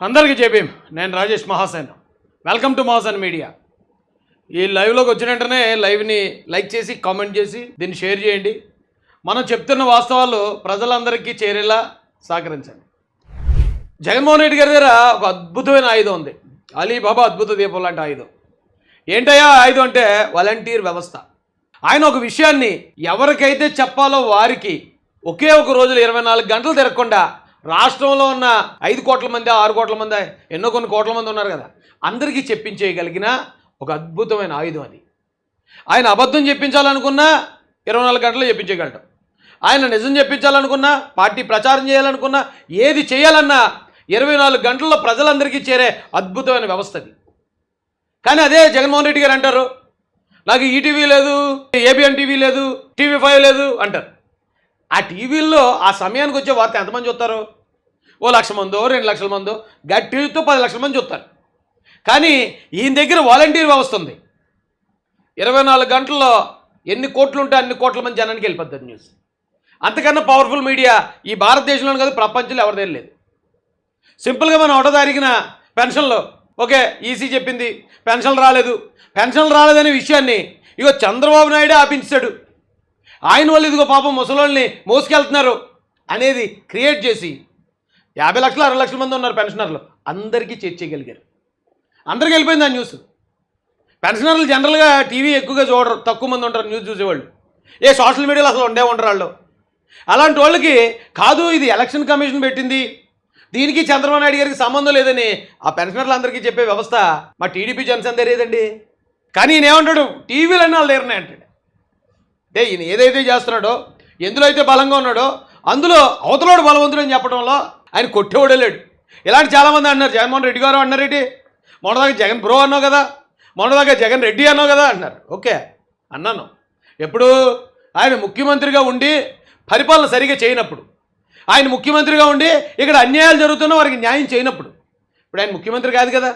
అందరికీ చెప్పేం నేను Rajesh Mahasen. Welcome to Mahasen media ఈ లైవ్లోకి వచ్చిన వెంటనే లైవ్ని లైక్ చేసి కామెంట్ చేసి దీన్ని షేర్ చేయండి. మనం చెప్తున్న వాస్తవాలు ప్రజలందరికీ చేరేలా సహకరించండి. జగన్మోహన్ రెడ్డి గారి దగ్గర ఒక అద్భుతమైన ఆయుధం ఉంది. అలీబాబా అద్భుత దీపం లాంటి ఆయుధం. ఏంటయ్యా ఆయుధం అంటే? వాలంటీర్ వ్యవస్థ. ఆయన ఒక విషయాన్ని ఎవరికైతే చెప్పాలో వారికి ఒకే ఒక రోజులో ఇరవై నాలుగు గంటలు తిరగకుండా రాష్ట్రంలో ఉన్న ఐదు కోట్ల మంది ఆరు కోట్ల మంది ఎన్నో కొన్ని కోట్ల మంది ఉన్నారు కదా. అందరికీ చెప్పించేయగలిగిన ఒక అద్భుతమైన ఆయుధం అది. ఆయన అబద్ధం చెప్పించాలనుకున్నా ఇరవై నాలుగు గంటలు చెప్పించగలటం ఆయన నిజం చెప్పించాలనుకున్నా పార్టీ ప్రచారం చేయాలనుకున్నా ఏది చేయాలన్నా ఇరవై నాలుగు గంటల్లో ప్రజలందరికీ చేరే అద్భుతమైన వ్యవస్థ అది. కానీ అదే జగన్మోహన్ రెడ్డి గారు అంటారు నాకు ఈటీవీ లేదు ఏబిఎన్ టీవీ లేదు టీవీ ఫైవ్ లేదు అంటారు. ఆ టీవీల్లో ఆ సమయానికి వచ్చే వార్త ఎంతమంది చూస్తారు? ఓ లక్ష మందో రెండు లక్షల మందో గట్టితో పది లక్షల మంది చూస్తారు. కానీ ఈయన దగ్గర వాలంటీర్ వ్యవస్థ ఉంది. ఇరవై నాలుగు గంటల్లో ఎన్ని కోట్లు ఉంటే అన్ని కోట్ల మంది జనానికి వెళ్ళిపోతుంది న్యూస్ అంతకన్నా పవర్ఫుల్ మీడియా ఈ భారతదేశంలో కాదు ప్రపంచంలో ఎవరిదే లేదు. సింపుల్గా మనం ఒకటో తారీఖున పెన్షన్లో ఓకే ఈసీ చెప్పింది పెన్షన్ రాలేదు. పెన్షన్ రాలేదనే విషయాన్ని ఇగో చంద్రబాబు నాయుడే ఆపించాడు. ఆయన వాళ్ళు ఇదిగో పాపం ముసలోళ్ళని మోసుకెళ్తున్నారు అనేది క్రియేట్ చేసి యాభై లక్షలు అరవై లక్షల మంది ఉన్నారు పెన్షనర్లు. అందరికీ చేర్చేయగలిగారు అందరికి వెళ్ళిపోయింది ఆ న్యూస్. పెన్షనర్లు జనరల్గా టీవీ ఎక్కువగా చూడరు తక్కువ మంది ఉంటారు న్యూస్ చూసేవాళ్ళు. ఏ సోషల్ మీడియాలో అసలు ఉండే ఉండరు వాళ్ళు. అలాంటి వాళ్ళకి కాదు ఇది ఎలక్షన్ కమిషన్ పెట్టింది. దీనికి చంద్రబాబు నాయుడు గారికి సంబంధం లేదని ఆ పెన్షనర్లు అందరికీ చెప్పే వ్యవస్థ మా టీడీపీ జనసేన తెలియదండి. కానీ ఈయన ఏమంటాడు? టీవీలన్నీ వాళ్ళు లేరనే అంటాడు. అంటే ఈయన ఏదైతే చేస్తున్నాడో ఎందులో అయితే బలంగా ఉన్నాడో అందులో అవతలోడు బలవంతుడు అని చెప్పడంలో ఆయన కొట్టేవాడలేడు ఇలాంటి చాలామంది అన్నారు జగన్మోహన్ రెడ్డి గారు అన్నారేంటి మొన్నదాకా జగన్ బ్రో అన్నావు కదా మొన్నదాకా జగన్ రెడ్డి అన్నావు కదా అన్నారు. ఓకే అన్నాను. ఎప్పుడు? ఆయన ముఖ్యమంత్రిగా ఉండి పరిపాలన సరిగా చేయనప్పుడు. ఆయన ముఖ్యమంత్రిగా ఉండి ఇక్కడ అన్యాయాలు జరుగుతున్న వారికి న్యాయం చేయనప్పుడు. ఇప్పుడు ఆయన ముఖ్యమంత్రి కాదు కదా.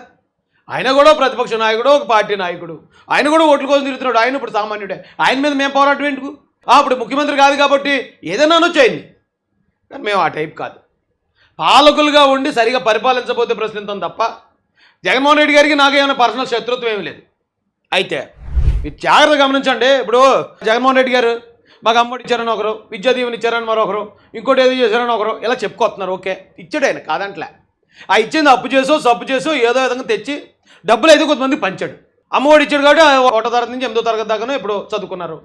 ఆయన కూడా ప్రతిపక్ష నాయకుడు ఒక పార్టీ నాయకుడు. ఆయన కూడా ఓట్ల కోసం తిరుగుతున్నాడు. ఆయన ఇప్పుడు సామాన్యుడే. ఆయన మీద మేము పోరాటం ఎందుకు? ఆ, ఇప్పుడు ముఖ్యమంత్రి కాదు కాబట్టి ఏదైనా అనొచ్చు ఆయన్ని. కానీ మేము ఆ టైప్ కాదు. పాలకులుగా ఉండి సరిగా పరిపాలించబోతే ప్రశ్నిస్తాం తప్ప జగన్మోహన్ రెడ్డి గారికి నాకేమైనా పర్సనల్ శత్రుత్వం ఏమీ లేదు. అయితే మీరు జాగ్రత్త గమనించండి. ఇప్పుడు జగన్మోహన్ రెడ్డి గారు మాకు అమ్మడి ఇచ్చారని ఒకరు విద్యా దీవెన ఇచ్చారని మరొకరు ఇంకోటి ఏదో చేశారని ఒకరు ఇలా చెప్పుకొస్తున్నారు. ఓకే. ఇచ్చాడు ఆయన కాదంట్లే. ఆ ఇచ్చింది అప్పు చేసో సప్పు చేసో ఏదో విధంగా తెచ్చి డబ్బులు అయితే కొంతమంది పంచాడు. అమ్మఒడి ఇచ్చాడు కాబట్టి ఒకటో తరగతి నుంచి ఎనిమిదో తరగతి దాకానో ఇప్పుడు చదువుకున్నారు.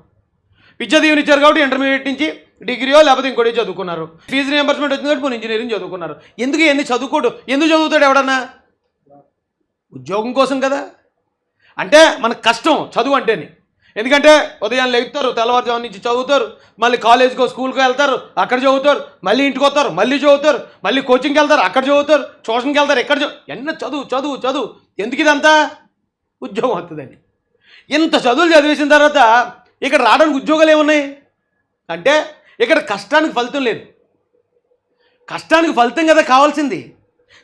విద్యా దీవెన ఇచ్చారు కాబట్టి ఇంటర్మీడియట్ నుంచి డిగ్రీయో లేకపోతే ఇంకోటి చదువుకున్నారు. ఫీజు రియంబర్స్మెంట్ వచ్చింది కాబట్టి ఇంజనీరింగ్ చదువుకున్నారు. ఎందుకు ఎన్ని చదువుకోడు? ఎందుకు చదువుతాడు ఎవడన్నా? ఉద్యోగం కోసం కదా. అంటే మనకు కష్టం చదువు అంటేనే. ఎందుకంటే ఉదయం లెగుతారు తెల్లవారుజాము నుంచి చదువుతారు మళ్ళీ కాలేజ్కో స్కూల్కి వెళ్తారు అక్కడ చదువుతారు మళ్ళీ ఇంటికి వస్తారు మళ్ళీ చదువుతారు మళ్ళీ కోచింగ్కి వెళ్తారు అక్కడ చదువుతారు ట్యూషన్కి వెళ్తారు ఎక్కడ చదువు ఎన్న చదువు చదువు చదువు. ఎందుకు ఇదంతా? ఉద్యోగం వస్తుందని ఇంత చదువులు చదివేసిన తర్వాత ఇక్కడ రావడానికి ఉద్యోగాలు ఏమున్నాయి? అంటే ఇక్కడ కష్టానికి ఫలితం లేదు. కష్టానికి ఫలితం కదా కావాల్సింది.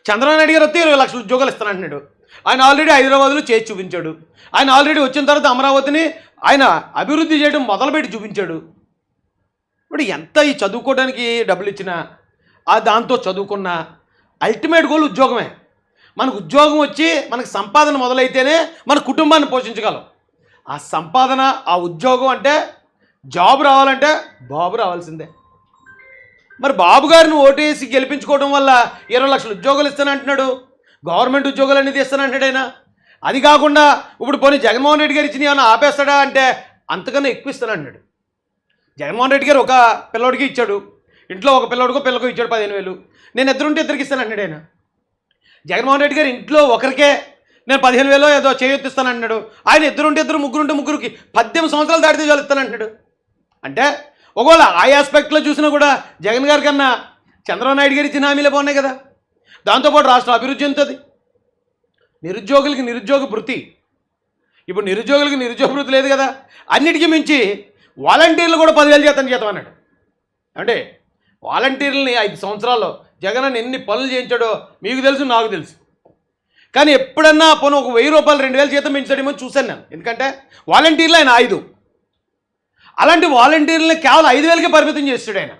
చంద్రబాబు నాయుడు గారు వస్తే ఇరవై లక్షల ఉద్యోగాలు ఇస్తానంటున్నాడు ఆయన ఆల్రెడీ హైదరాబాద్లో చేసి చూపించాడు. ఆయన ఆల్రెడీ వచ్చిన తర్వాత అమరావతిని ఆయన అభివృద్ధి చేయడం మొదలుపెట్టి చూపించాడు. ఇప్పుడు ఎంత ఈ చదువుకోవడానికి డబ్బులు ఇచ్చినా ఆ దాంతో చదువుకున్న అల్టిమేట్ గోల్ ఉద్యోగమే. మనకు ఉద్యోగం వచ్చి మనకు సంపాదన మొదలైతేనే మన కుటుంబాన్ని పోషించగలం. ఆ సంపాదన ఆ ఉద్యోగం అంటే జాబ్ రావాలంటే బాబు రావాల్సిందే. మరి బాబు గారిని ఓటేసి గెలిపించుకోవడం వల్ల ఇరవై లక్షల ఉద్యోగాలు ఇస్తానంటున్నాడు. గవర్నమెంట్ ఉద్యోగాలు అనేది ఇస్తానంటాడు ఆయన. అది కాకుండా ఇప్పుడు పోనీ జగన్మోహన్ రెడ్డి గారు ఇచ్చిన ఏమైనా ఆపేస్తాడా అంటే అంతకన్నా ఎక్కువ ఇస్తానంటున్నాడు. జగన్మోహన్ రెడ్డి గారు ఒక పిల్లోడికి ఇచ్చాడు. ఇంట్లో ఒక పిల్లోడికో పిల్లకో ఇచ్చాడు పదిహేను వేలు. నేను ఇద్దరుంటే ఇద్దరికి ఇస్తానంటున్నాడు ఆయన. జగన్మోహన్ రెడ్డి గారు ఇంట్లో ఒకరికే నేను పదిహేను వేలో ఏదో చేయొత్తిస్తాను అంటున్నాడు ఆయన ఇద్దరుంటే ఇద్దరు ముగ్గురుంటే ముగ్గురికి పద్దెనిమిది సంవత్సరాలు దాటితే చాలు ఇస్తానంటున్నాడు. అంటే ఒకవేళ ఆ ఆస్పెక్ట్లో చూసినా కూడా జగన్ గారి కన్నా చంద్రబాబు నాయుడు గారు ఇచ్చిన హామీలే బాగున్నాయి కదా. దాంతోపాటు రాష్ట్రం అభివృద్ధి చెందుతుంది. నిరుద్యోగులకి నిరుద్యోగ భృతి ఇప్పుడు నిరుద్యోగులకి నిరుద్యోగ భృతి లేదు కదా. అన్నిటికీ మించి వాలంటీర్లు కూడా పదివేలు జీతం చేతం అన్నాడు. అంటే వాలంటీర్లని ఐదు సంవత్సరాల్లో జగన్ ఎన్ని పనులు చేయించాడో మీకు తెలుసు నాకు తెలుసు. కానీ ఎప్పుడన్నా పోను ఒక వెయ్యి రూపాయలు రెండు వేలు జీతం పెంచాడేమో చూశాను నేను. ఎందుకంటే వాలంటీర్లు ఆయన ఐదు. అలాంటి వాలంటీర్లని కేవలం ఐదు వేలకే పరిమితం చేస్తాడు ఆయన.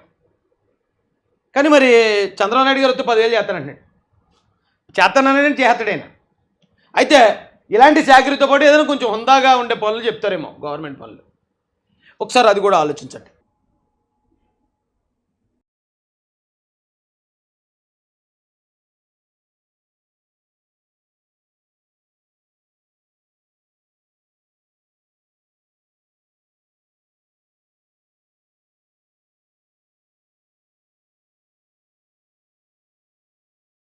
కానీ మరి చంద్రబాబు నాయుడు గారు వస్తే పదివేలు చేస్తానంటున్నాడు చేతనని చేతడైనా అయితే ఇలాంటి శాఖరితో పాటు ఏదైనా కొంచెం హుందాగా ఉండే పనులు చెప్తారేమో గవర్నమెంట్ పనులు. ఒకసారి అది కూడా ఆలోచించండి.